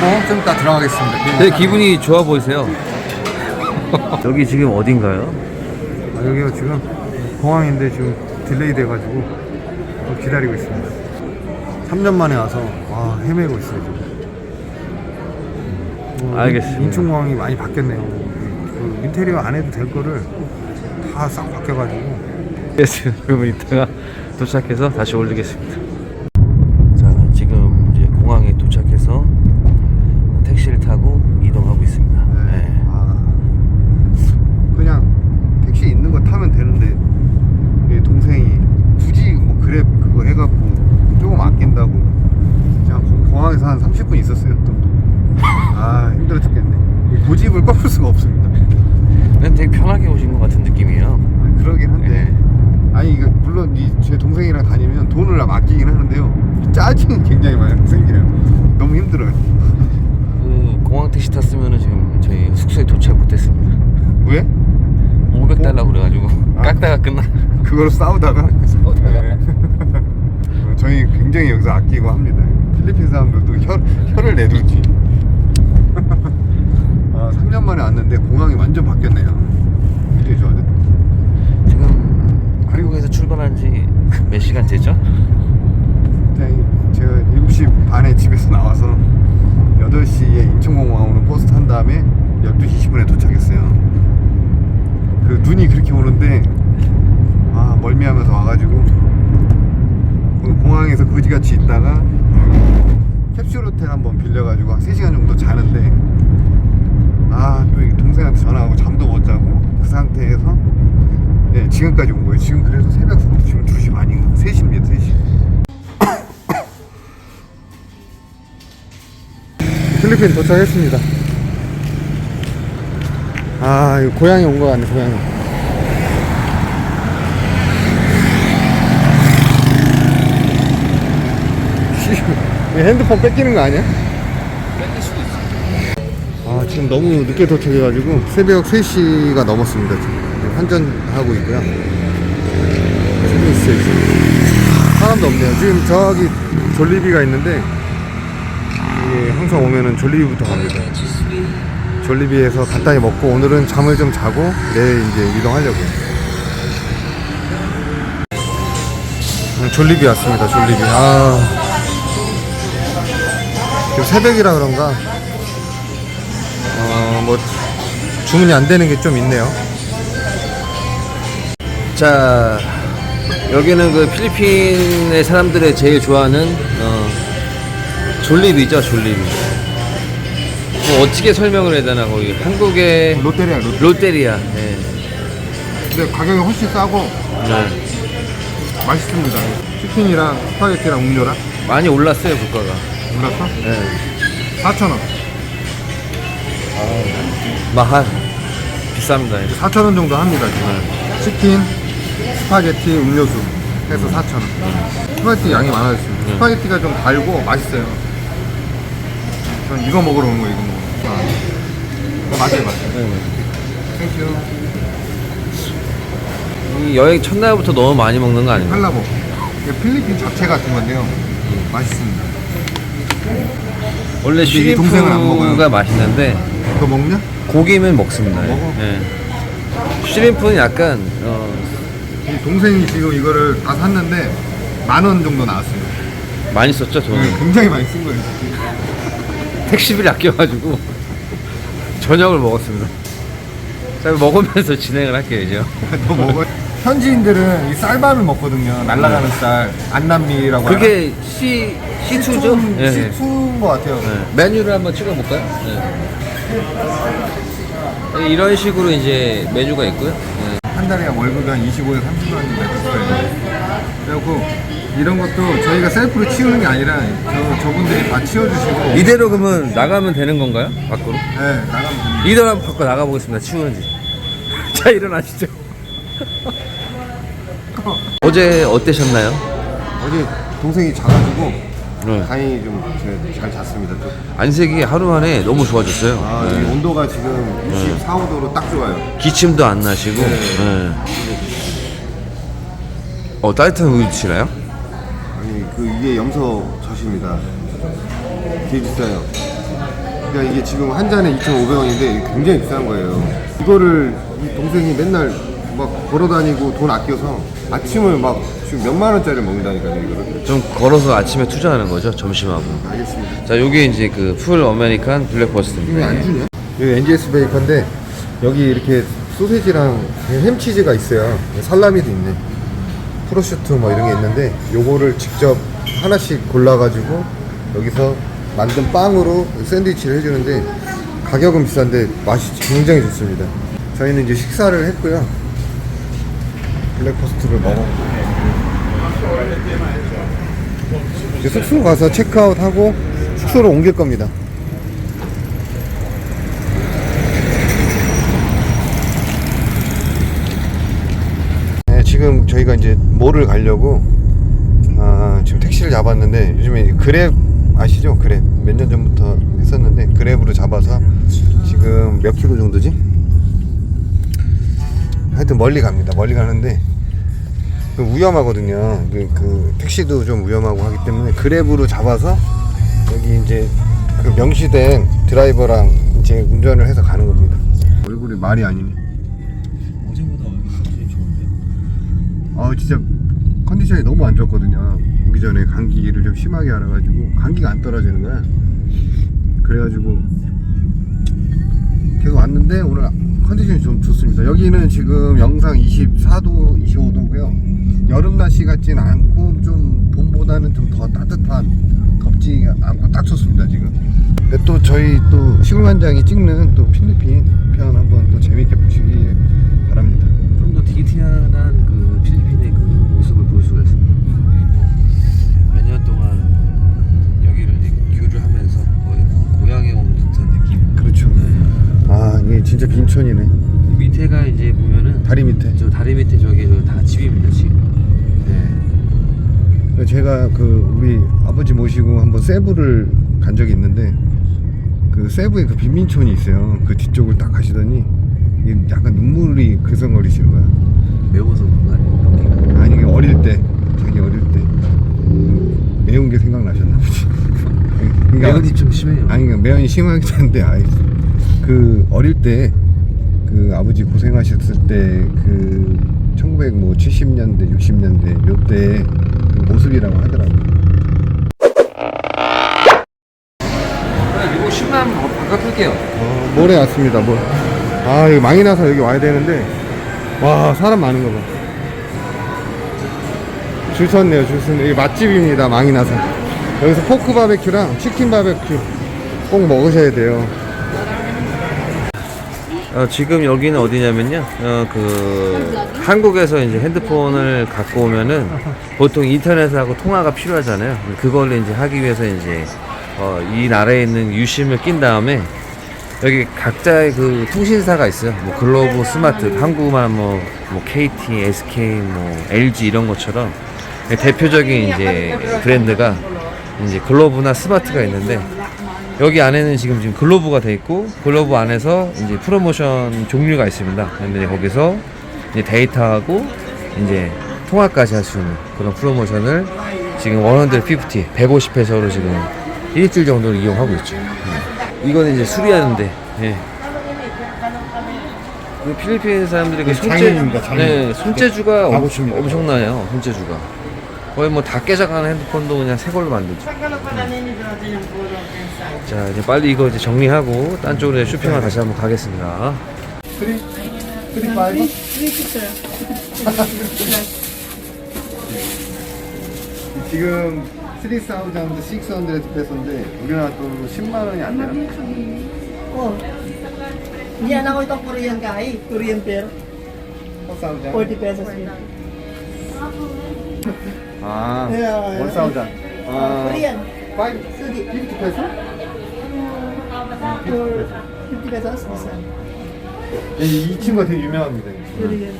먹고 좀 이따 들어가겠습니다. 되게 기분이 좋아 보이세요. 여기 지금 어딘가요? 아, 여기가 지금 공항인데 지금 딜레이 돼가지고 또 기다리고 있습니다. 3년 만에 와서 와 헤매고 있어요 지금. 어, 알겠습니다. 인천공항이 많이 바뀌었네요. 그 인테리어 안 해도 될 거를 다 싹 바뀌어가지고 알겠습니다. 그러면 이따가 도착해서 다시 올리겠습니다. 자, 지금 이제 공항에 도착해서 택시를 타고 이동하고 있습니다. 네. 아, 그냥 택시 있는 거 타면 되는데 이 동생이 굳이 뭐 그래 그거 해갖고 조금 아낀다고 그냥 공- 공항에서 한 30분 있었어요 또. 아 힘들어 죽겠네. 이 고집을 꺾을 수가 없습니다. 그냥 되게 편하게 오신 것 같은 느낌이에요. 아, 그러긴 한데 네. 아니 이거 물론 이 제 동생이랑 다니면 돈을 아끼긴 하는데요 이 짜증이 굉장히 많이 생기네요. 너무 힘들어요. 그 공항 택시 탔으면은 지금 저희 숙소에 도착 못했습니다. 왜? 500달러 그래가지고 아. 깎다가 끝나. 그걸 싸우다가 싸우다가. 네. 어, 저희 굉장히 여기서 아끼고 합니다. 필리핀 사람들도 혀, 혀를 내두지. 아, 3년 만에 왔는데 공항이 완전 바뀌었네요. 굉장히 좋아졌네. 지금 한국에서 출발한 지 몇 시간 되죠? 그냥 제가 7시 반에 집에서 나와서 8시에 인천공항으로 버스 탄 다음에 12시 10분에 도착했어요. 그 눈이 그렇게 오는데 아 멀미하면서 와가지고 그 공항에서 거지같이 있다가 캡슐 호텔 한번 빌려가지고 한 3시간 정도 자는데 아또 동생한테 전화하고 잠도 못 자고 그 상태에서 네, 지금까지 온 거예요. 지금 그래서 새벽 지금 2시 반인가 3시입니다 3시 필리핀 도착했습니다. 아, 고향에 온 거 같네, 고향에. 핸드폰 뺏기는 거 아니야? 아, 지금 너무 늦게 도착해가지고 새벽 3시가 넘었습니다. 지금 환전하고 있고요. 지금 있어요, 지금. 사람도 없네요. 지금 저기 졸리비가 있는데 항상 오면은 졸리비부터 갑니다. 졸리비에서 간단히 먹고 오늘은 잠을 좀 자고 내일 이제 이동하려고요. 음, 졸리비 왔습니다. 졸리비. 아. 지금 새벽이라 그런가 어, 뭐 주문이 안 되는 게 좀 있네요. 자, 여기는 그 필리핀의 사람들의 제일 좋아하는 어, 졸리비죠, 졸리비. 뭐 어떻게 설명을 해야 되나 거기 한국의 롯데리아 롯데. 롯데리아. 네. 근데 가격이 훨씬 싸고 네. 맛있습니다. 치킨이랑 스파게티랑 음료랑 많이 올랐어요 물가가. 올랐어? 네. 4,000원. 마한 비쌉니다. 4,000원 정도 합니다, 지금. 치킨, 스파게티, 음료수 해서 4,000원. 스파게티 양이 많아졌습니다. 스파게티가 좀 달고 맛있어요. 전 이거 먹으러 온 거예요, 이거 먹으러. 아. 이거 맞아요, 맞아요. 네. 땡큐. 이 여행 첫날부터 너무 많이 먹는 거 아닌가? 할라보. 이게 필리핀 잡채 같은 건데요. 맛있습니다. 원래 이 동생은 안 먹어요. 쉬림프가 맛있는데 이거 먹냐? 고기면 먹습니다. 먹어? 네. 쉬림프는 약간 어, 이 동생이 지금 이거를 다 샀는데 만 원 정도 나왔어요. 많이 썼죠 돈을. 굉장히 많이 쓴 거예요. 택시비를 아껴가지고 저녁을 먹었습니다. 자 먹으면서 진행을 할게요 이제. 너 먹어. 현지인들은 이 쌀밥을 먹거든요. 날아가는 쌀, 안남미라고. 그게 C C2죠? 예. 예. C2인 것 같아요. 네. 메뉴를 한번 찍어볼까요? 네. 이런 식으로 이제 메뉴가 있고요. 네. 한 달에 월급이 한 25에서 30만 원 정도 될 거예요. 그래갖고 이런 것도 저희가 셀프로 치우는 게 아니라 저, 저분들이 다 치워주시고. 이대로 그러면 나가면 되는 건가요? 밖으로? 네, 나가면 됩니다. 이대로 한번 밖으로 나가보겠습니다. 치우는지. 자 일어나시죠. 어제 어떠셨나요? 어제 동생이 자가지고 네. 다행히 좀 잘 잤습니다. 또. 안색이 하루 만에 너무 좋아졌어요. 아, 네. 이 온도가 지금 64, 5도로 딱 좋아요. 기침도 안 나시고. 네. 어 따뜻한 우유 드시나요? 아니, 그 이게 염소 젖입니다. 되게 비싸요. 그러니까 이게 지금 한 잔에 2,500원인데 굉장히 비싼 거예요. 이거를 이 동생이 맨날 막 걸어 다니고 돈 아껴서 아침을 막 지금 몇만 원짜리 먹는다니까요, 이거를. 좀 걸어서 아침에 투자하는 거죠 점심하고 알겠습니다. 자 요게 이제 그 풀 어메리칸 이거 블랙버스트입니다 안 주냐? 여기 NGS 베이컨인데 여기 이렇게 소세지랑 햄치즈가 있어요. 살라미도 있네. 프로슈트 뭐 이런 게 있는데 요거를 직접 하나씩 골라가지고 여기서 만든 빵으로 샌드위치를 해주는데 가격은 비싼데 맛이 굉장히 좋습니다. 저희는 이제 식사를 했고요. 블랙퍼스트를 먹어. 이제 숙소 가서 체크아웃 하고 숙소로 옮길 겁니다. 네, 지금 저희가 이제 몰을 가려고 아, 지금 택시를 잡았는데 요즘에 그랩 아시죠? 그랩 몇 년 전부터 했었는데 그랩으로 잡아서 지금 몇 킬로 정도지? 하여튼 멀리 갑니다. 멀리 가는데 그 위험하거든요. 그, 그 택시도 좀 위험하고 하기 때문에 그랩으로 잡아서 여기 이제 그 명시된 드라이버랑 이제 운전을 해서 가는 겁니다. 얼굴이 말이 아니네. 아 진짜 컨디션이 너무 안 좋았거든요. 오기 전에 감기를 좀 심하게 알아가지고 감기가 안 떨어지는 거야. 그래가지고 계속 왔는데 오늘 컨디션이 좀 좋습니다. 여기는 지금 영상 24도, 25도고요. 여름 날씨 같진 않고 좀 봄보다는 좀 더 따뜻한 덥지 않고 딱 좋습니다 지금. 또 저희 또 시골 관장이 찍는 또 필리핀 편 한번 또 재밌게 진짜 빈촌이네. 밑에가 이제 보면은 다리 밑에. 저 다리 밑에 저기 저 다 집입니다 지금. 네. 제가 그 우리 아버지 모시고 한번 세부를 간 적이 있는데 그 세부에 그 빈민촌이 있어요. 그 뒤쪽을 딱 가시더니 이게 약간 눈물이 그성거리시는 거야. 매워서 그런 거 아니에요? 아니 이게 어릴 때 자기 어릴 때 매운 게 생각나셨나 보지. 그러니까 매운이 좀 심해요. 아니 그러니까 매연이 심하긴 한데 아이 그 어릴 때 그 아버지 고생하셨을 때 그 1970년대 60년대 요때 그 모습이라고 하더라고요. 이거 10만 원 바꿔줄게요. 어, 모레 왔습니다. 뭐. 아, 여기 망이 나서 여기 와야 되는데. 와, 사람 많은 거 봐. 줄 섰네요, 줄 섰네. 여기 맛집입니다, 망이 나서. 여기서 포크 바베큐랑 치킨 바베큐 꼭 먹으셔야 돼요. 어, 지금 여기는 어디냐면요. 어, 그 한국에서 이제 핸드폰을 갖고 오면은 보통 인터넷하고 통화가 필요하잖아요. 그걸 이제 하기 위해서 이제 어, 이 나라에 있는 유심을 낀 다음에 여기 각자의 그 통신사가 있어요. 뭐 글로브 스마트, 한국만 뭐, 뭐 KT, SK, 뭐 LG 이런 것처럼 대표적인 이제 브랜드가 이제 글로브나 스마트가 있는데 여기 안에는 지금 지금 글로브가 돼 있고 글로브 안에서 이제 프로모션 종류가 있습니다. 근데 거기서 이제 데이터하고 이제 통화까지 할 수 있는 그런 프로모션을 지금 150, 150회서로 지금 일주일 정도를 이용하고 있죠. 예. 이거는 이제 수리하는데, 예. 그 필리핀 사람들이 그 손재, 장인입니다, 장인. 네, 손재주가. 엄청나요. 손재주가. 거의 뭐 다 깨져가는 핸드폰도 그냥 새 걸로 만들죠. 자 이제 빨리 이거 이제 정리하고 딴 쪽으로 이제 쇼핑을 다시 한번 가겠습니다. 쓰리, 쓰리 파이브? 지금 3,600 페소인데 우리나라 돈 10만 원이 안 되나? Oh. Yan ako itong Korean guy, Korean pair. 4,000. 40 pesos yun. 아, 네, 1,000. 아, Korean. 5, Sugi. 50 페소? For 50 pesos, this one. 이, 이 친구가 되게 유명합니다. Korean.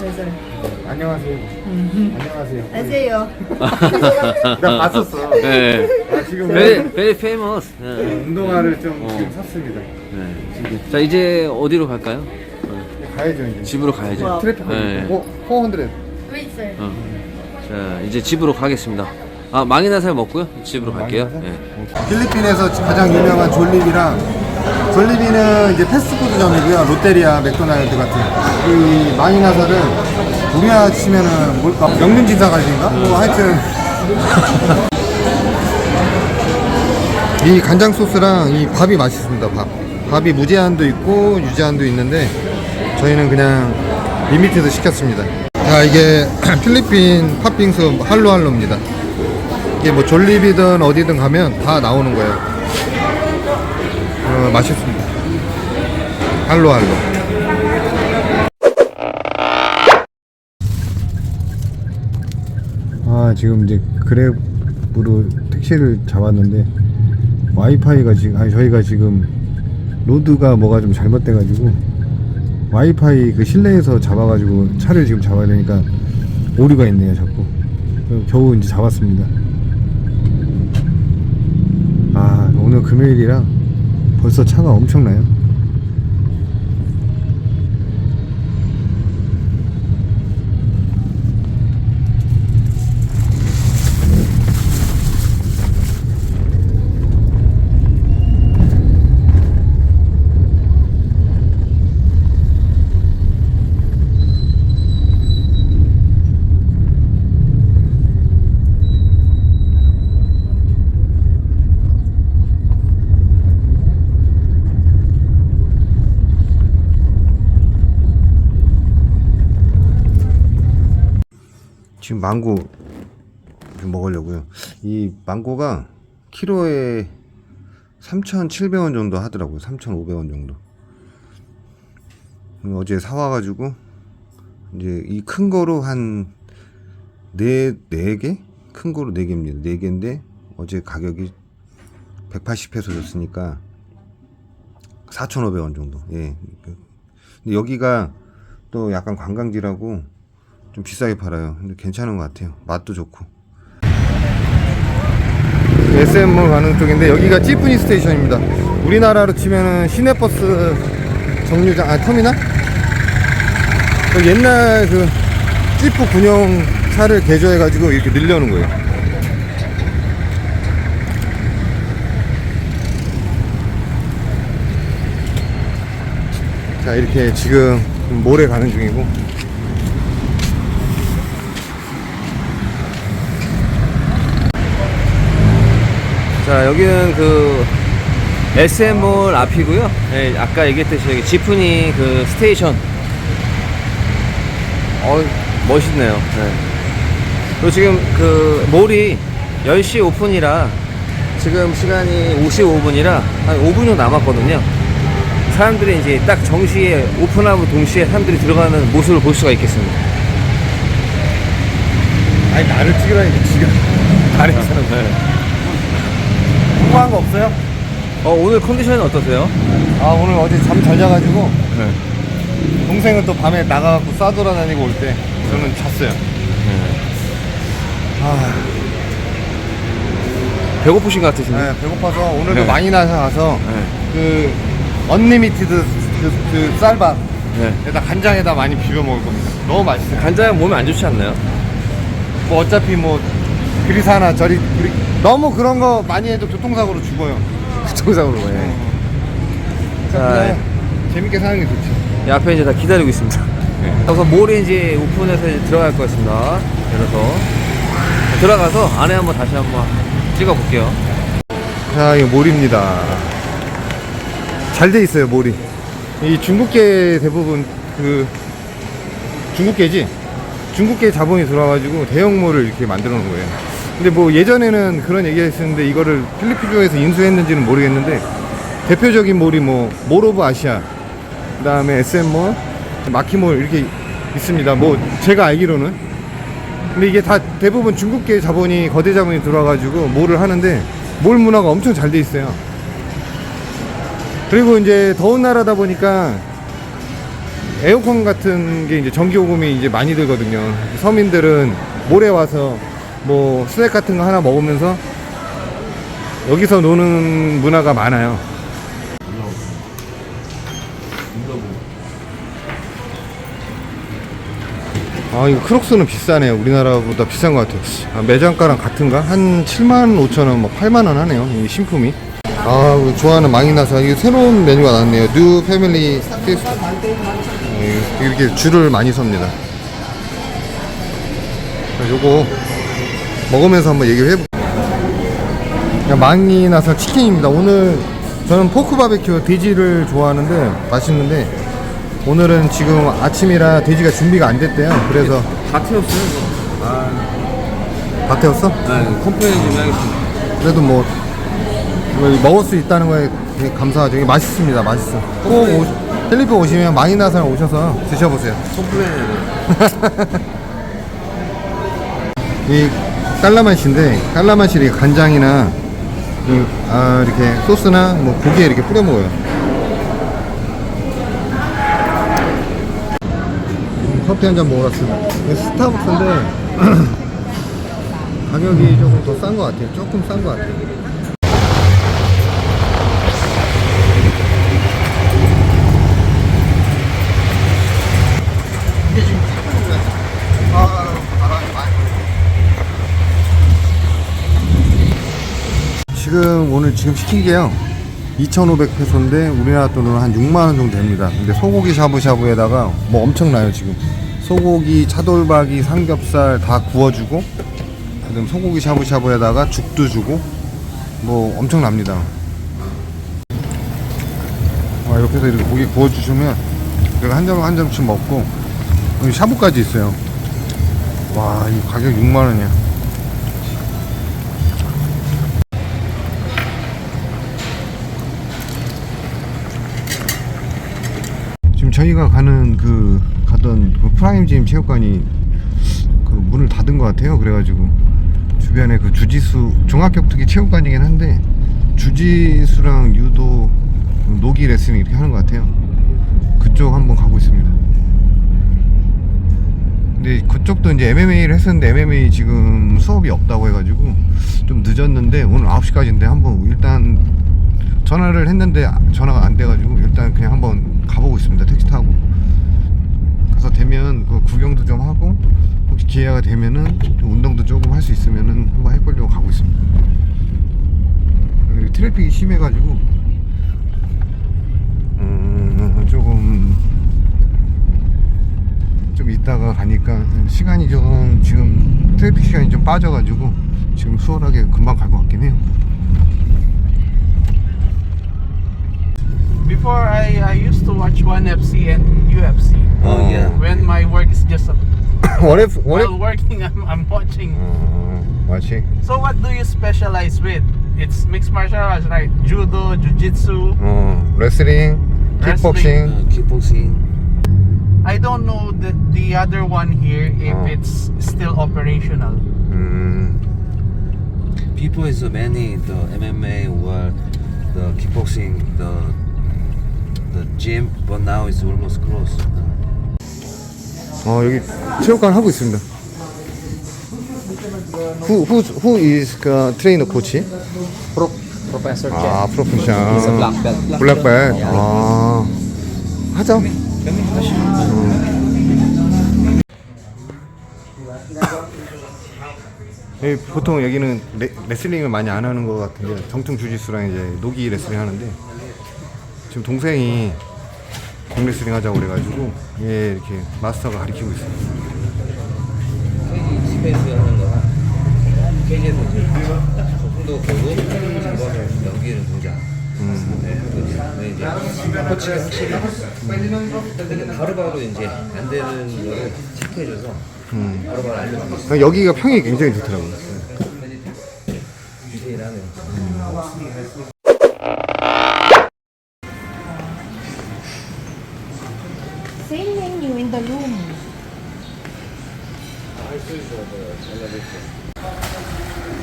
Yes, sir. 안녕하세요. 안녕하세요. 안녕하세요. 나 봤었어. 네. 아, 지금 Very very famous. 네. 운동화를 좀 어. 지금 샀습니다. 네. 자 이제 어디로 갈까요? 가야죠 이제. 집으로 가야죠. 와. 트래픽 네. 어, 400. Wait, sir. 어. 자 이제 집으로 가겠습니다. 아 망이나살 먹고요. 집으로 갈게요. 예. 필리핀에서 가장 유명한 졸리비랑 졸리비는 이제 패스트푸드점이고요. 롯데리아, 맥도날드 같은. 이 마니나설은 우리나라 치면은 뭘까? 명륜진사 갈비인가? 뭐 하여튼 이 간장 소스랑 이 밥이 맛있습니다. 밥. 밥이 무제한도 있고 유제한도 있는데 저희는 그냥 리미티드 시켰습니다. 자 이게 필리핀 팥빙수 할로할로입니다. 이게 뭐 졸리비든 어디든 가면 다 나오는 거예요. 어, 맛있습니다. 할로할로. 아 지금 이제 그랩으로 택시를 잡았는데 와이파이가 지금 아니 저희가 지금 로드가 뭐가 좀 잘못돼가지고 와이파이 그 실내에서 잡아가지고 차를 지금 잡아야 되니까 오류가 있네요 자꾸. 겨우 이제 잡았습니다. 아 오늘 금요일이라 벌써 차가 엄청나요 지금 망고 좀 먹으려고요. 이 망고가 키로에 3,700원 정도 하더라고요. 3,500원 정도. 음, 어제 사와가지고 이제 이 큰 거로 한 네, 네 개? 큰 거로 네 개입니다. 네 개인데 어제 가격이 180페소 줬으니까 4,500원 정도. 예. 근데 여기가 또 약간 관광지라고 좀 비싸게 팔아요. 근데 괜찮은 것 같아요. 맛도 좋고. SM몰 가는 쪽인데 여기가 찌푸니 스테이션입니다. 우리나라로 치면은 시내버스 정류장 아 터미널? 그 옛날 그 찌푸 군용 차를 개조해가지고 이렇게 늘려놓은 거예요. 자 이렇게 지금 몰에 가는 중이고 자 여기는 그 SM몰 앞이고요. 예, 아까 얘기했듯이 여기 지프니 그 스테이션. 어 멋있네요. 예. 그리고 지금 그 몰이 10시 오픈이라 지금 시간이 55분이라 한 5분 정도 남았거든요. 사람들이 이제 딱 정시에 오픈하고 동시에 사람들이 들어가는 모습을 볼 수가 있겠습니다. 아니 나를 찍으라니까 지금 잘했잖아 궁금한 거 없어요? 어, 오늘 컨디션은 어떠세요? 아 오늘 어제 잠 잘 자가지고 동생은 또 밤에 나가갖고 싸돌아다니고 올 때 저는 잤어요 아 배고프신 것 같으신데? 네, 배고파서 오늘도 네. 많이 나서 가서 네. 그 언리미티드 그, 그 쌀밥 네. 에다 간장에다 많이 비벼 먹을 겁니다 너무 맛있어요 간장 몸에 안 좋지 않나요? 뭐 어차피 뭐 그리사나 저리 그리 너무 그런 거 많이 해도 교통사고로 죽어요 교통사고로 예. 자, 그냥 재밌게 사는 게 좋지 이 앞에 이제 다 기다리고 있습니다. 그래서 몰에 이제 오픈해서 이제 들어갈 거였습니다. 그래서 들어가서 안에 한번 다시 한번 찍어 볼게요. 자, 이거 몰입니다. 잘 돼 있어요, 몰이. 이 중국계 대부분 그 중국계지? 중국계 자본이 들어와가지고 대형몰을 이렇게 만들어 놓은 거예요. 근데 뭐 예전에는 그런 얘기 했었는데 이거를 필리핀에서 인수했는지는 모르겠는데 대표적인 몰이 뭐몰 오브 아시아, 그 다음에 SM몰, 마키몰 이렇게 있습니다. 뭐 제가 알기로는. 근데 이게 다 대부분 중국계 자본이 거대 자본이 들어와가지고 몰을 하는데 몰 문화가 엄청 잘 돼 있어요. 그리고 이제 더운 나라다 보니까 에어컨 같은 게 이제 전기 요금이 이제 많이 들거든요. 서민들은 몰에 와서 뭐 스낵 같은 거 하나 먹으면서 여기서 노는 문화가 많아요. 아 이거 크록스는 비싸네요. 우리나라보다 비싼 것 같아요. 아, 매장가랑 같은가? 한 7만 5천 원, 뭐 8만 원 하네요 이 신품이. 아 좋아하는 망이나사. 이게 새로운 메뉴가 나왔네요. 뉴 패밀리 피스 예, 이렇게 줄을 많이 섭니다. 자, 요거 먹으면서 한번 얘기를 해볼게요 망이나사 치킨입니다 오늘 저는 포크 바베큐 돼지를 좋아하는데 맛있는데 오늘은 지금 아침이라 돼지가 준비가 안 됐대요. 그래서 다 태웠어요. 이거. 아, 다 태웠어? 네, 컴플레인 좀 해야겠습니다. 그래도 뭐 이거 먹을 수 있다는 거에 되게 감사하죠. 이게 맛있습니다. 맛있어. 꼭 오, 캘리포 오시면 마이나사 오셔서 드셔보세요. 돼. 이 깔라맛인데 깔라맛이 이렇게 간장이나 이, 아, 이렇게 소스나 뭐 고기에 이렇게 뿌려 먹어요. 커피 한 잔 먹으러 왔습니다. 스타벅스인데 가격이 조금 더 싼 것 같아요. 조금 싼 것 같아요. 지금 오늘 지금 시킨 게요 2,500페소인데 우리나라 돈으로 한 6만 원 정도 됩니다. 근데 소고기 샤브샤브에다가 뭐 엄청나요 지금. 소고기, 차돌박이, 삼겹살 다 구워주고 그다음 소고기 샤브샤브에다가 죽도 주고 뭐 엄청납니다. 와, 이렇게 해서 이렇게 고기 구워주시면 내가 한 점 한 점씩 먹고 여기 샤브까지 있어요. 와, 이 가격 6만 원이야. 저희가 가는 그 가던 그 프라임 짐 체육관이 그 문을 닫은 것 같아요. 그래가지고 주변에 그 주지수 종합격투기 체육관이긴 한데 주지수랑 유도 노기 레슬링 이렇게 하는 것 같아요. 그쪽 한번 가고 있습니다. 근데 그쪽도 이제 MMA를 했었는데 MMA 지금 수업이 없다고 해가지고 좀 늦었는데 오늘 9시까지인데 한번 일단 전화를 했는데 전화가 안 돼가지고 일단 그냥 한번 가보고 있습니다. 택시 타고. 가서 되면 그 구경도 좀 하고 혹시 기회가 되면은 운동도 조금 할 수 있으면은 한번 해보려고 가고 있습니다. 트래픽이 심해가지고 음 조금 좀 이따가 가니까 시간이 좀 지금 트래픽 시간이 좀 빠져가지고 지금 수월하게 금방 갈 것 같긴 해요 before I, I used to watch ONE FC and UFC. Oh yeah. Oh. When my work is just a, what if what while if, working, I'm, I'm watching. Uh, watching. So what do you specialize with? It's mixed martial arts, right? Judo, jujitsu, uh, mm, wrestling, kickboxing. Uh, kickboxing. I don't know the the other one here if oh. it's still operational. Mm, People is many the MMA or the kickboxing the the gym, but now it's almost closed. 어, 여기 체육관 하고 있습니다. Who, who, who is the trainer coach? Pro- Professor Chen. 아, 프로페셔널. He's a black belt. 블랙벨. 아, 하자. 예, 보통 여기는 레, 레슬링을 많이 안 하는 것 같은데 정통 주짓수랑 이제 노기 레슬링 하는데 지금 동생이 공레슬링 하자고 그래가지고 예 이렇게 마스터가 가르치고 있어요. 케이지 스페이스 하는 거랑 케이지에서 손도 걸고 잡아서. 네. 근데 이제 코치가 확실히 바로바로 이제 안 되는 거를 체크해줘서 바로바로 알려주고 있어. 그러니까 여기가 평이 굉장히 좋더라고요. 디테일하네요. Same menu in the room.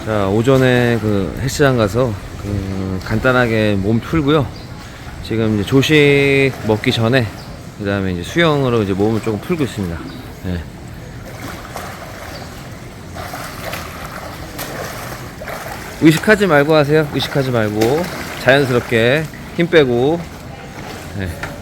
자 오전에 그 헬스장 가서 그 간단하게 몸 풀고요. 지금 이제 조식 먹기 전에 그 다음에 이제 수영으로 이제 몸을 조금 풀고 있습니다. 예. 의식하지 말고 하세요. 의식하지 말고 자연스럽게 힘 빼고. 예.